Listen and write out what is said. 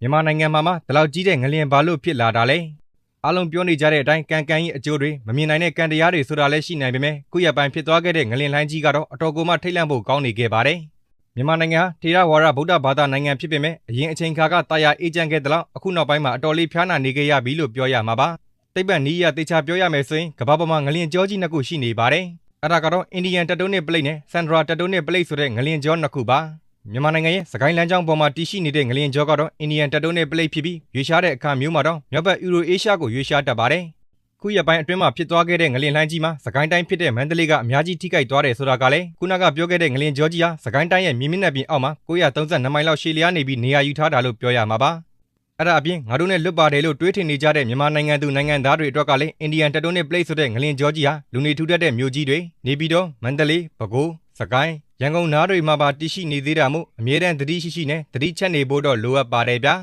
မြန်မာနိုင်ငံမှာမှဒီလောက်ကြီးတဲ့ငလျင်ဘာလို့ဖြစ်လာတာလဲအားလုံးပြောနေကြတဲ့အတိုင်းကံကံကြီးအကျိုးတွေမမြင်နိုင်တဲ့ကံတရားတွေဆိုတာလည်းရှိနိုင်ပေမဲ့ခုရက်ပိုင်းဖြစ်သွားခဲ့တဲ့ငလျင်လှိုင်းကြီးကတော့အတော်ကိုမှထိတ်လန့်ဖို့ကောင်းနေခဲ့ပါတယ်မြန်မာနိုင်ငံဟာထေရဝါဒဗုဒ္ဓဘာသာနိုင်ငံဖြစ်ပေမဲ့အရင်အချိန်ခါကတာယာအေးချမ်းခဲ့တဲ့လောက်အခုနောက်ပိုင်းမှာအတော်လေးဖျားနာနေခဲ့ရပြီလို့ပြောရမှာပါတိတ်ပတ်နီးရတေချာပြောရမယ်ဆိုရင်ကမ္ဘာပေါ်မှာငလျင်ကြောကြီးနှစ်ခုရှိနေပါတယ်အဲ့ဒါကတော့အိန္ဒိယန်တက်တိုးနစ်ပလိတ်နဲ့ဆန်ဒရာတက်တိုးနစ်ပလိတ်ဆိုတဲ့ငလျင်ကြောနှစ်ခုပါ မြန်မာနိုင်ငံရဲ့စကိုင်းလမ်းကြောင်းပေါ်မှာတည်ရှိနေတဲ့ငလျင်ကြောကတော့အိန္ဒိယန်တက်တိုးနစ်ပလိတ်ဖြစ်ပြီးရွေရှားတဲ့အခါမျိုးမှာတော့မြောက်ဘက်ယူရိုအေးရှားကိုရွေရှားတတ်ပါတယ်ခုရက်ပိုင်းအတွင်းမှာဖြစ်သွားခဲ့တဲ့ငလျင်လှိုင်းကြီးမှာစကိုင်းတိုင်းဖြစ်တဲ့မန္တလေးကအများကြီးထိခိုက်သွားတယ်ဆိုတာကလည်းခုနကပြောခဲ့တဲ့ငလျင်ကြောကြီးဟာစကိုင်းတိုင်းရဲ့မြေမျက်နှာပြင်အောက်မှာ932မိုင်လောက်ရှည်လျားနေပြီးနေရာယူထားတာလို့ပြောရမှာပါအဲ့ဒါအပြင်ငါတို့နဲ့လွတ်ပါတယ်လို့တွေးထင်နေကြတဲ့မြန်မာနိုင်ငံသူနိုင်ငံသားတွေအတွက်ကလည်းအိန္ဒိယန်တက်တိုးနစ်ပလိတ်ဆိုတဲ့ငလျင်ကြောကြီးဟာလူနေထူထပ်တဲ့မြို့ကြီးတွေနေပြည်တော်မန္တလေးပဲခူးစကိုင်း ရန်ကုန်နားတွေမှာပါတည်ရှိနေသေးတာမို့အမြဲတမ်းသတိရှိရှိနဲ့သတိချက်နေဖို့တော့လိုအပ်ပါတယ်ဗျာ